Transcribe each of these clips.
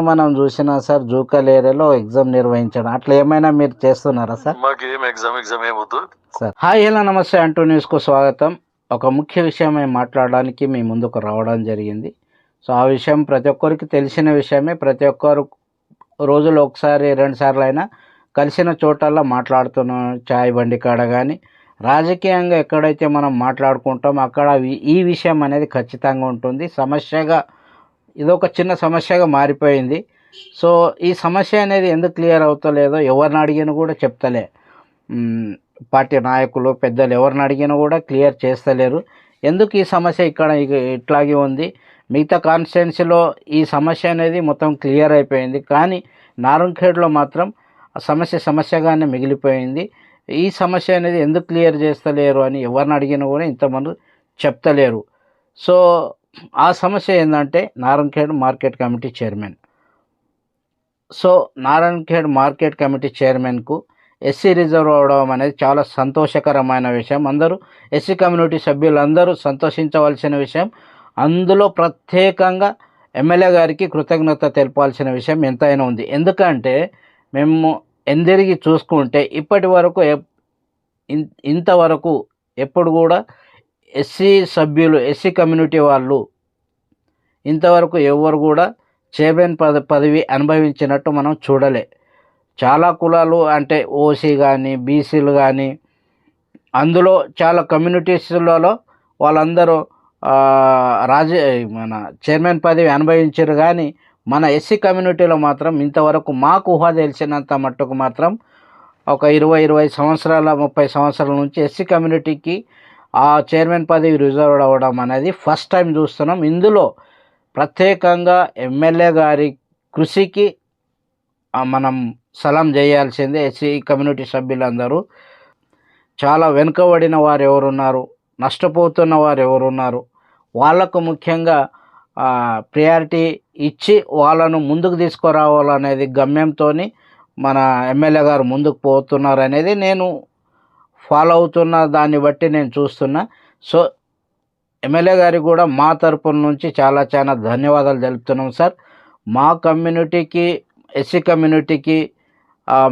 మనం చూసినా సార్ జూకల్ ఏరియాలో ఎగ్జామ్ నిర్వహించడం. అట్లా ఏమైనా మీరు చేస్తున్నారా సార్? మాకు ఏం ఎగ్జామ్ ఎగ్జామ్ ఏమొద్దు సార్. హాయ్ హలో నమస్తే. అంటూ న్యూస్కు స్వాగతం. ఒక ముఖ్య విషయమై మాట్లాడడానికి మీ ముందుకు రావడం జరిగింది. సో ఆ విషయం ప్రతి ఒక్కరికి తెలిసిన విషయమే. ప్రతి ఒక్కరు రోజులో ఒకసారి రెండు సార్లు అయినా కలిసిన చోటల్లో మాట్లాడుతున్నాం చాయ్ బండి కాడ కానీ రాజకీయంగా ఎక్కడైతే మనం మాట్లాడుకుంటాం అక్కడ ఈ విషయం అనేది ఖచ్చితంగా ఉంటుంది. సమస్యగా ఇదొక చిన్న సమస్యగా మారిపోయింది. సో ఈ సమస్య అనేది ఎందుకు క్లియర్ అవుతలేదో ఎవరిని అడిగినా కూడా చెప్తలే. పార్టీ నాయకులు పెద్దలు ఎవరిని అడిగినా కూడా క్లియర్ చేస్తలేరు. ఎందుకు ఈ సమస్య ఇక్కడ ఇట్లాగే ఉంది? మిగతా కాన్స్టిట్యున్సీలో ఈ సమస్య అనేది మొత్తం క్లియర్ అయిపోయింది. కానీ నారంఖేడ్లో మాత్రం ఆ సమస్య సమస్యగానే మిగిలిపోయింది. ఈ సమస్య అనేది ఎందుకు క్లియర్ చేస్తలేరు అని ఎవరిని అడిగినా కూడా ఇంతమంది చెప్తలేరు. సో ఆ సమస్య ఏంటంటే Narayankhed market committee chairman. So Narayankhed market committee చైర్మన్కు SC reserve అవడం అనేది చాలా సంతోషకరమైన విషయం. అందరూ ఎస్సీ కమ్యూనిటీ సభ్యులందరూ సంతోషించవలసిన విషయం. అందులో ప్రత్యేకంగా ఎమ్మెల్యే గారికి కృతజ్ఞత తెలపాల్సిన విషయం ఎంతైనా ఉంది. ఎందుకంటే మేము ఎందరిగి చూసుకుంటే ఇప్పటి వరకు ఎప్- ఇంతవరకు ఎప్పుడు కూడా ఎస్సీ సభ్యులు ఎస్సీ కమ్యూనిటీ వాళ్ళు ఇంతవరకు ఎవరు కూడా చైర్మన్ పద పదవి అనుభవించినట్టు మనం చూడలే. చాలా కులాలు అంటే ఓసీ కానీ బీసీలు కానీ అందులో చాలా కమ్యూనిటీస్లలో వాళ్ళందరూ రాజ మన చైర్మన్ పదవి అనుభవించారు కానీ మన ఎస్సీ కమ్యూనిటీలో మాత్రం ఇంతవరకు మాకు ఊహ తెలిసినంత మట్టుకు మాత్రం ఒక ఇరవై ఇరవై సంవత్సరాల ముప్పై సంవత్సరాల నుంచి ఎస్సీ కమ్యూనిటీకి ఆ చైర్మన్ పదవి రిజర్వ్ అవ్వడం అనేది ఫస్ట్ టైం చూస్తున్నాం. ఇందులో ప్రత్యేకంగా ఎమ్మెల్యే గారి కృషికి మనం సలాం చేయాల్సిందే ఎస్సీ కమ్యూనిటీ సభ్యులందరూ. చాలా వెనుకబడిన వారు ఎవరున్నారు? నష్టపోతున్న వారు ఎవరున్నారు? వాళ్ళకు ముఖ్యంగా ప్రియారిటీ ఇచ్చి వాళ్ళను ముందుకు తీసుకురావాలనేది గమ్యంతో మన ఎమ్మెల్యే గారు ముందుకు పోతున్నారు అనేది నేను ఫాలో అవుతున్న దాన్ని బట్టి నేను చూస్తున్నా. సో ఎమ్మెల్యే గారికి కూడా మా తరపున నుంచి చాలా చాలా ధన్యవాదాలు తెలుపుతున్నాం సార్. మా కమ్యూనిటీకి ఎస్సీ కమ్యూనిటీకి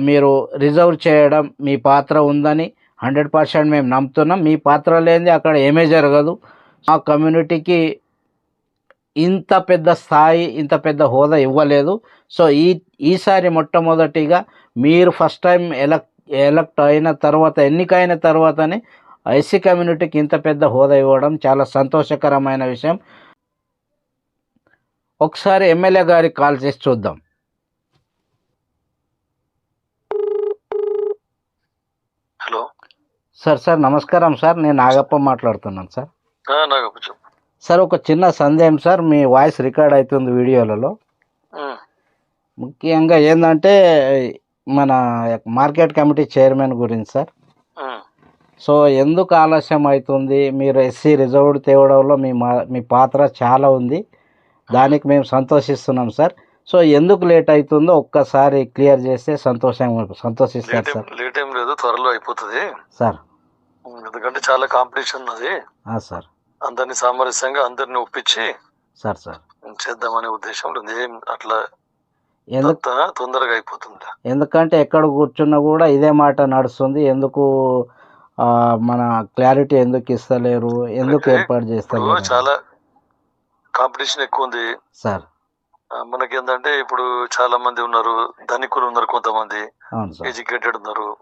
మీరు రిజర్వ్ చేయడం మీ పాత్ర ఉందని హండ్రెడ్ పర్సెంట్ మేము నమ్ముతున్నాం. మీ పాత్ర లేనిది అక్కడ ఏమీ జరగదు. మా కమ్యూనిటీకి ఇంత పెద్ద స్థాయి ఇంత పెద్ద హోదా ఇవ్వలేదు. సో ఈ ఈసారి మొట్టమొదటిగా మీరు ఫస్ట్ టైం ఎలక్ట్ ఎలక్ట్ అయిన తర్వాత ఎన్నికైన తర్వాతనే ఎస్సీ కమ్యూనిటీకి ఇంత పెద్ద హోదా ఇవ్వడం చాలా సంతోషకరమైన విషయం. ఒకసారి ఎమ్మెల్యే గారికి కాల్ చేసి చూద్దాం. హలో. సార్ సార్ నమస్కారం సార్. నేను నాగప్ప మాట్లాడుతున్నాను సార్. సార్ ఒక చిన్న సందేహం సార్. మీ వాయిస్ రికార్డ్ అవుతుంది వీడియోలలో. ముఖ్యంగా ఏంటంటే మన మార్కెట్ కమిటీ చైర్మన్ గురించి సార్. సో ఎందుకు ఆలస్యం అవుతుంది మీరు ఎస్సీ రిజర్వ్డ్ తేవడంలో మీ మా మీ పాత్ర చాలా ఉంది. దానికి మేము సంతోషిస్తున్నాం సార్. సో ఎందుకు లేట్ అవుతుందో ఒక్కసారి క్లియర్ చేస్తే సంతోషం సంతోషిస్తారు సార్. లేట్ ఏం లేదు త్వరలో అయిపోతుంది. సార్. ఎందుకంటే చాలా కాంపిటీషన్ ఉన్నది. సార్. అందరిని సామరస్యంగా అందరిని ఒప్పించి సార్ సార్. చేద్దామనే ఉద్దేశంలో ఉంది. అట్లా తొందరగా అయిపోతుంది ఎందుకంటే ఎక్కడ కూర్చున్నా కూడా ఇదే మాట నడుస్తుంది. ఎందుకు మన క్లారిటీ ఎందుకు ఇస్తలేరు? ఎందుకు ఏర్పాటు చేస్తలేరు? చాలా కాంపిటీషన్ ఎక్కువ ఉంది సార్. ఆ, మనకేందంటే ఇప్పుడు చాలా మంది ఉన్నారు. ధనికులు ఉన్నారు కొంతమంది. ఎడ్యుకేటెడ్ ఉన్నారు.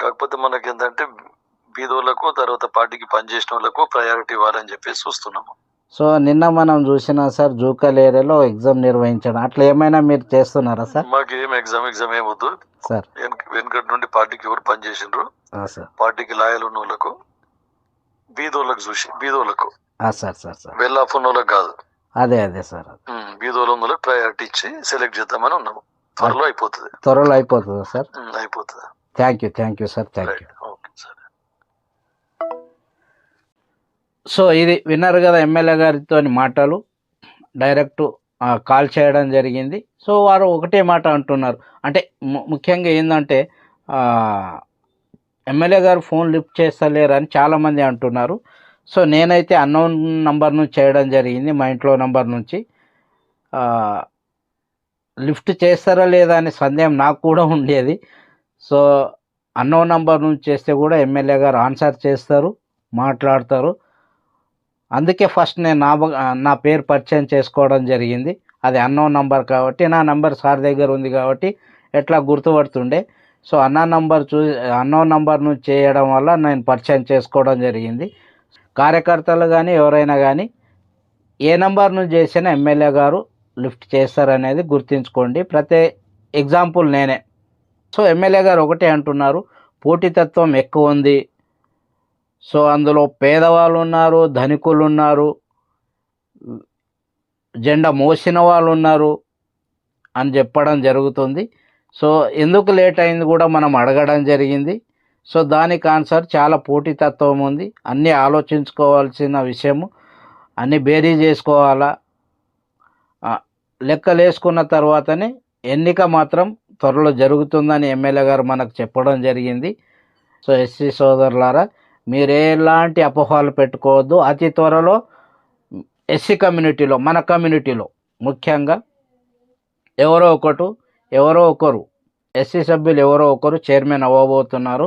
కాకపోతే మనకేందంటే బీదోళ్ళకు తర్వాత పార్టీకి పనిచేసిన వాళ్ళకు ప్రయారిటీ ఇవ్వాలని చెప్పేసి చూస్తున్నాము. సో నిన్న మనం చూసిన సార్ జూకల్ ఏరియాలో ఎగ్జామ్ నిర్వహించడం. అట్లా ఏమైనా మీరు చేస్తున్నారా సార్? మాకు ఏం ఎగ్జామ్ ఎగ్జామ్ ఏమొద్దు సార్. వెనక వెనకటి నుండి పార్టీకి ఎవరు పనిచేసిండ్రు ఆ, సార్. పార్టీకి లాయల్ ఉన్న వాళ్ళకు బీదోళ్ళకు చూసి బీదోళ్ళకు. ఆ, sir sir sir. Well off ఉన్న వాళ్ళకి కాదు. అదే అదే సార్ బీదోళ్ళ వాళ్ళకి ప్రయారిటీ ఇచ్చి సెలెక్ట్ చేద్దామని ఉన్నాము. త్వరలో అయిపోతుంది. త్వరలో అయిపోతుందా సార్? అయిపోతుంది. Thank you thank you sir. Thank you. So ఇది విన్నారు కదా ఎమ్మెల్యే గారితో మాటలు. డైరెక్ట్ కాల్ చేయడం జరిగింది. సో వారు ఒకటే మాట అంటున్నారు. అంటే ము- ముఖ్యంగా ఏంటంటే ఎమ్మెల్యే గారు ఫోన్ లిఫ్ట్ చేస్తలేరు అని చాలామంది అంటున్నారు. సో నేనైతే అన్నోన్ నంబర్ నుంచి చేయడం జరిగింది మా ఇంట్లో నంబర్ నుంచి. లిఫ్ట్ చేస్తారా లేదా అనే సందేహం నాకు కూడా ఉండేది. సో అన్నోన్ నంబర్ నుంచి చేస్తే కూడా ఎమ్మెల్యే గారు ఆన్సర్ చేస్తారు మాట్లాడతారు. అందుకే ఫస్ట్ నేను నా బ- నా పేరు పరిచయం చేసుకోవడం జరిగింది. అది అన్నో నంబర్ కాబట్టి నా నంబర్ సార్ దగ్గర ఉంది కాబట్టి ఎట్లా గుర్తుపడుతుండే. సో అన్న నంబర్ చూ అన్నో నంబర్ను నుంచి చేయడం వల్ల నేను పరిచయం చేసుకోవడం జరిగింది. కార్యకర్తలు కానీ ఎవరైనా కానీ ఏ నంబర్ను నుంచి చేసినా ఎమ్మెల్యే గారు లిఫ్ట్ చేస్తారనేది గుర్తుంచుకోండి. ప్రతి ఎగ్జాంపుల్ నేనే. సో ఎమ్మెల్యే గారు ఒకటే అంటున్నారు పోటీతత్వం ఎక్కువ ఉంది సో అందులో పేదవాళ్ళు ఉన్నారు ధనికులు ఉన్నారు జెండా మోసిన వాళ్ళు ఉన్నారు అని చెప్పడం జరుగుతుంది. సో ఎందుకు లేట్ అయింది కూడా మనం అడగడం జరిగింది. సో దానికి ఆన్సర్ చాలా పోటీతత్వం ఉంది. అన్నీ ఆలోచించుకోవాల్సిన విషయము అన్నీ బేరీ చేసుకోవాలా? లెక్కలు వేసుకున్న తర్వాతనే ఎన్నిక మాత్రం త్వరలో జరుగుతుందని ఎమ్మెల్యే గారు మనకు చెప్పడం జరిగింది. సో ఎస్సీ సోదరులారా మీరు ఎలాంటి అపోహలు పెట్టుకోవద్దు. అతి త్వరలో ఎస్సీ కమ్యూనిటీలో మన కమ్యూనిటీలో ముఖ్యంగా ఎవరో ఒకటి ఎవరో ఒకరు ఎస్సీ సభ్యులు ఎవరో ఒకరు చైర్మన్ అవ్వబోతున్నారు.